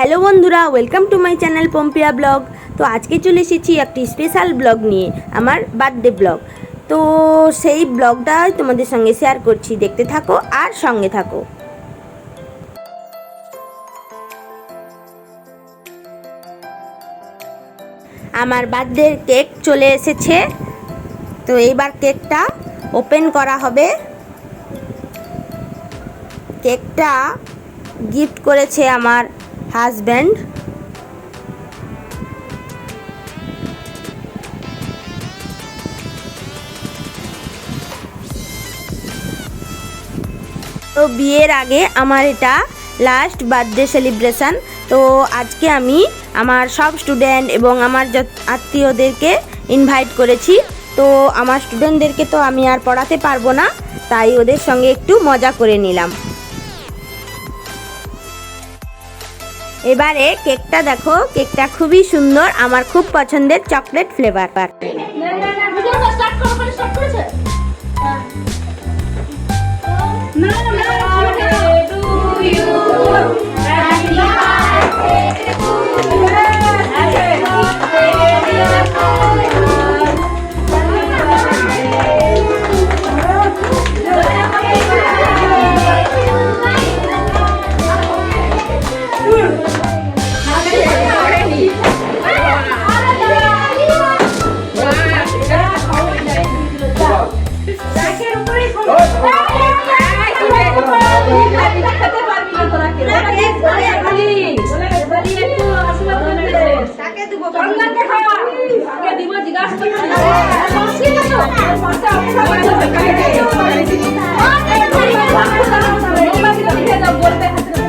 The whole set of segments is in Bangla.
হ্যালো বন্ধুরা, welcome to my channel Pompia blog. তো আজকে চলে এসেছি একটি স্পেশাল ব্লগ নিয়ে, আমার বার্থডে ব্লগ। তো সেই ব্লগটা তোমাদের সঙ্গে শেয়ার করছি, দেখতে থাকো আর সঙ্গে থাকো। আমার বার্থডের কেক চলে এসেছে। তো এইবার কেকটা ওপেন করা হবে। কেকটা গিফট করেছে আমার হাজব্যান্ড? তো বিয়ের আগে আমার এটা লাস্ট বার্থডে সেলিব্রেশন তো আজকে আমি আমার সব স্টুডেন্ট এবং আমার আত্মীয়দেরকে ইনভাইট করেছি। তো আমার স্টুডেন্টদেরকে তো আমি আর পড়াতে পারব না, তাই ওদের সঙ্গে একটু মজা করে নিলাম। এবারে কেকটা দেখো কেকটা খুবই সুন্দর আমার খুব পছন্দের চকলেট ফ্লেভার ভিডিওটা স্টার্ট করো করে স্টার্ট করেছে না না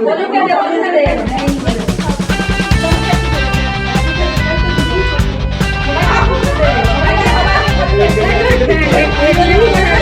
এই এদেরকে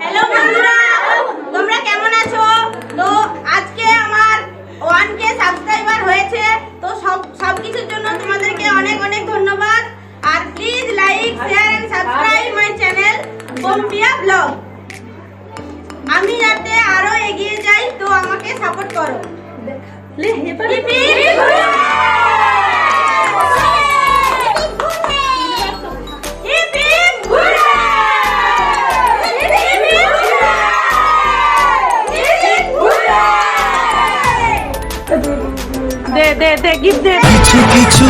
হ্যালো বন্ধুরা তোমরা কেমন আছো? আমাকে সাপোর্ট করো দে দে দে গিফট দে কিছু কিছু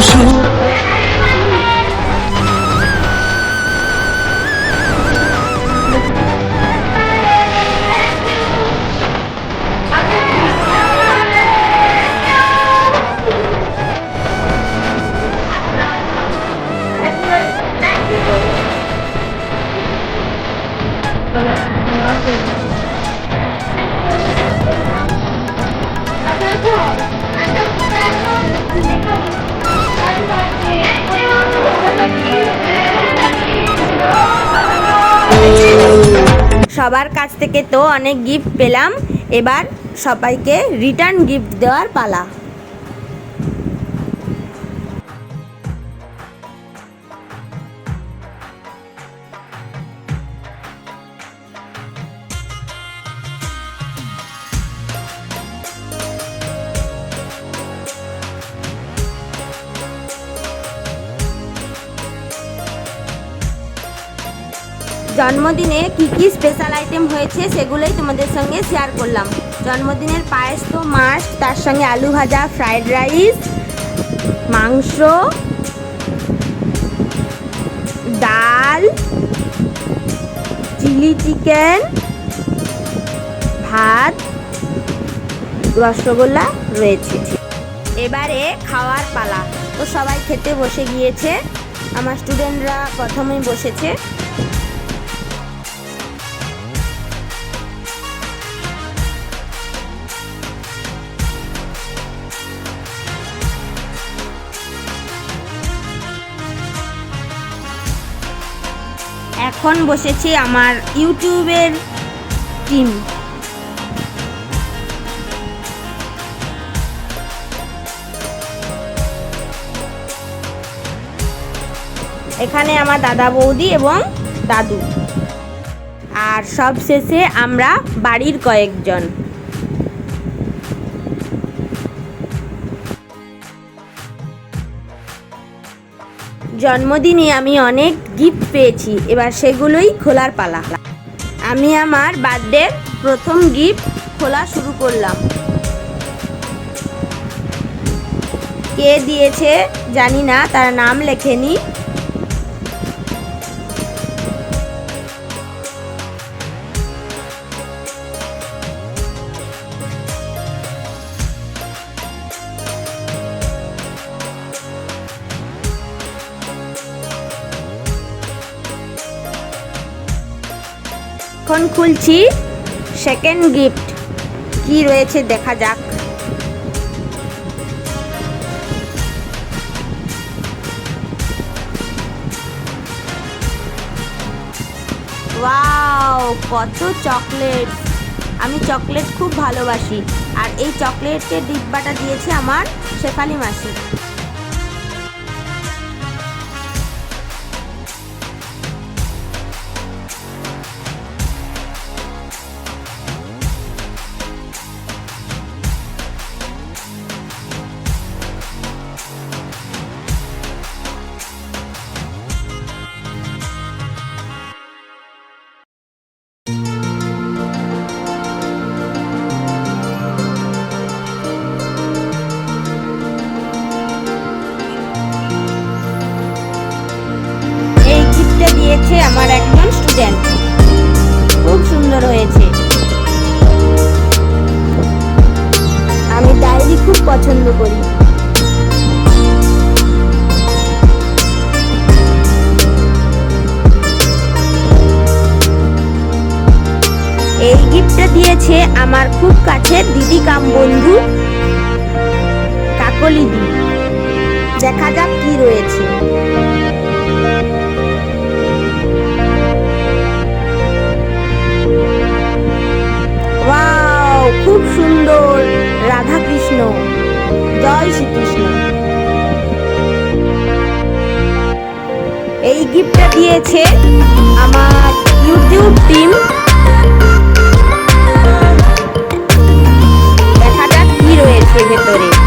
সবার কাছ থেকে তো অনেক গিফট পেলাম। এবার সবাইকে রিটার্ন গিফট দেওয়ার পালা। জন্মদিনে কি কি স্পেশাল আইটেম হয়েছে সেগুলোই তোমাদের সঙ্গে শেয়ার করলাম। জন্মদিনের পায়েস তো মাস্ট তার সঙ্গে আলু ভাজা ফ্রাইড রাইস মাংস, ডাল চিলি চিকেন ভাত, রসগোল্লা রয়েছে। এবারে খাওয়ার পালা। তো সবাই খেতে বসে গিয়েছে। আমার স্টুডেন্টরা প্রথমেই বসেছে। এখন বসেছে আমার ইউটিউবের টিম। এখানে আমার দাদা বৌদি এবং দাদু। আর সবশেষে আমরা বাড়ির কয়েকজন। জন্মদিনে আমি অনেক গিফট পেয়েছি। এবার সেগুলোই খোলার পালা। আমি আমার বার্থডে প্রথম গিফট খোলা শুরু করলাম। কে দিয়েছে জানি না, তার নাম লেখেনি। খুলছি। সেকেন্ড গিফট কি রয়েছে দেখা যাক। ওয়াও কত চকলেট আমি চকলেট খুব ভালোবাসি। আর এই চকলেটের ডিব্বাটা দিয়েছে আমার শেফালি মাসি। দিয়েছে আমার খুব কাছের দিদি কাম বন্ধু, কাকলি দি। দেখা যাক কি রয়েছে। খুব সুন্দর রাধা কৃষ্ণ জয় শ্রীকৃষ্ণ। এই গিফটটা দিয়েছে আমার ইউটিউব টিম ভেতরে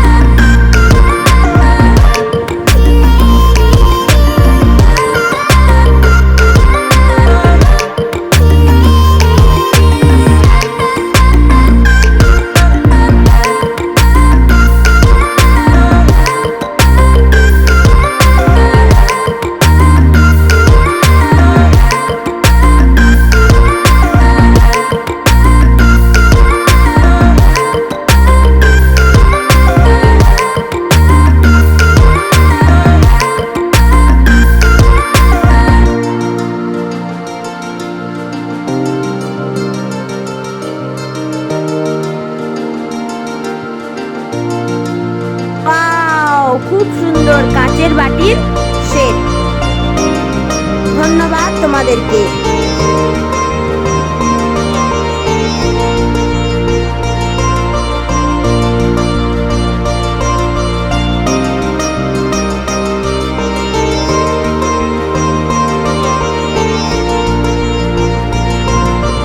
তোমাদেরকে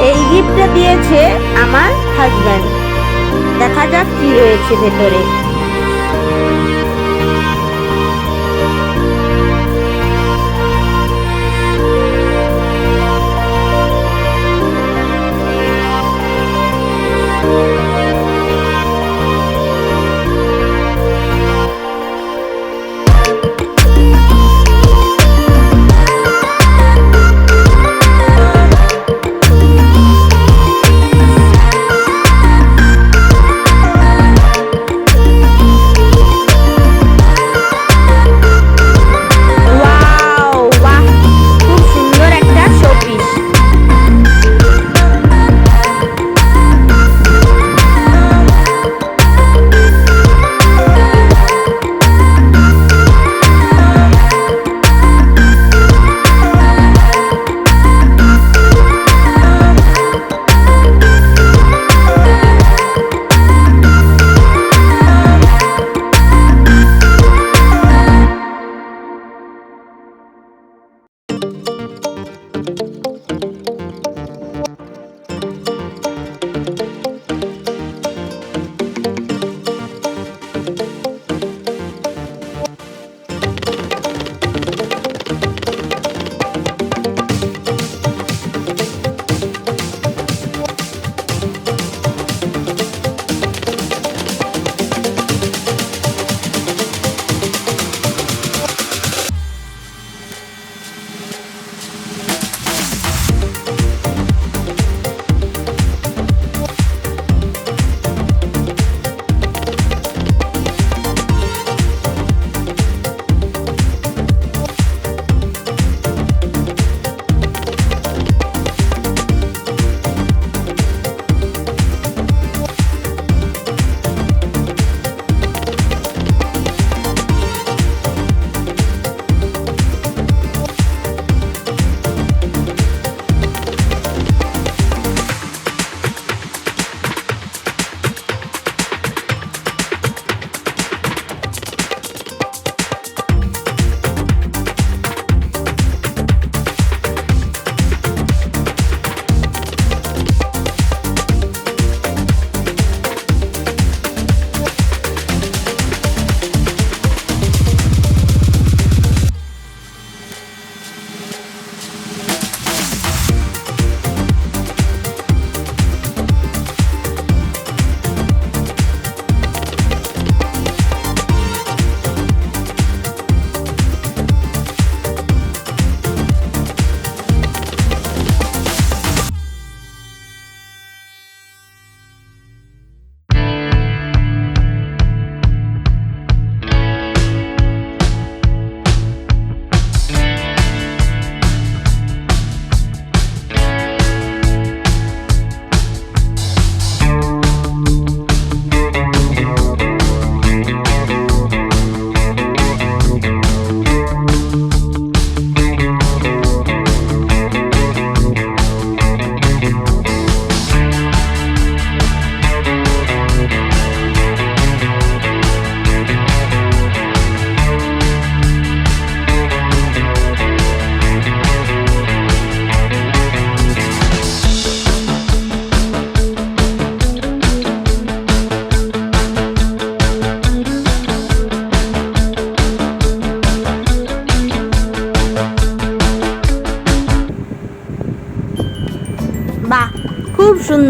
এই গিফটটা দিয়েছে আমার হাজব্যান্ড দেখা যাক কি রয়েছে ভেতরে।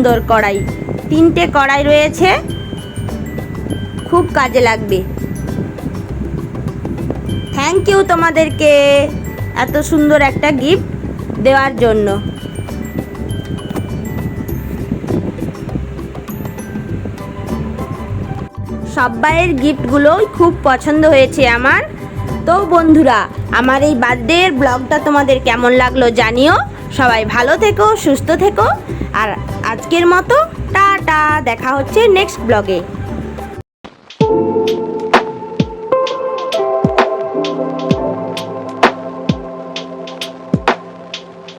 সুন্দর কড়াই। তিনটে কড়াই রয়েছে। খুব কাজে লাগবে। থ্যাংক ইউ তোমাদেরকে এত সুন্দর একটা গিফট দেওয়ার জন্য। সবাইয়ের গিফটগুলোই খুব পছন্দ হয়েছে আমার। তো বন্ধুরা, আমার এই বার্থডের ব্লগটা তোমাদের কেমন লাগল জানিও। সবাই ভালো থেকো, সুস্থ থেকো। আর আজকের মতো টা টা দেখা হচ্ছে নেক্সট ব্লগে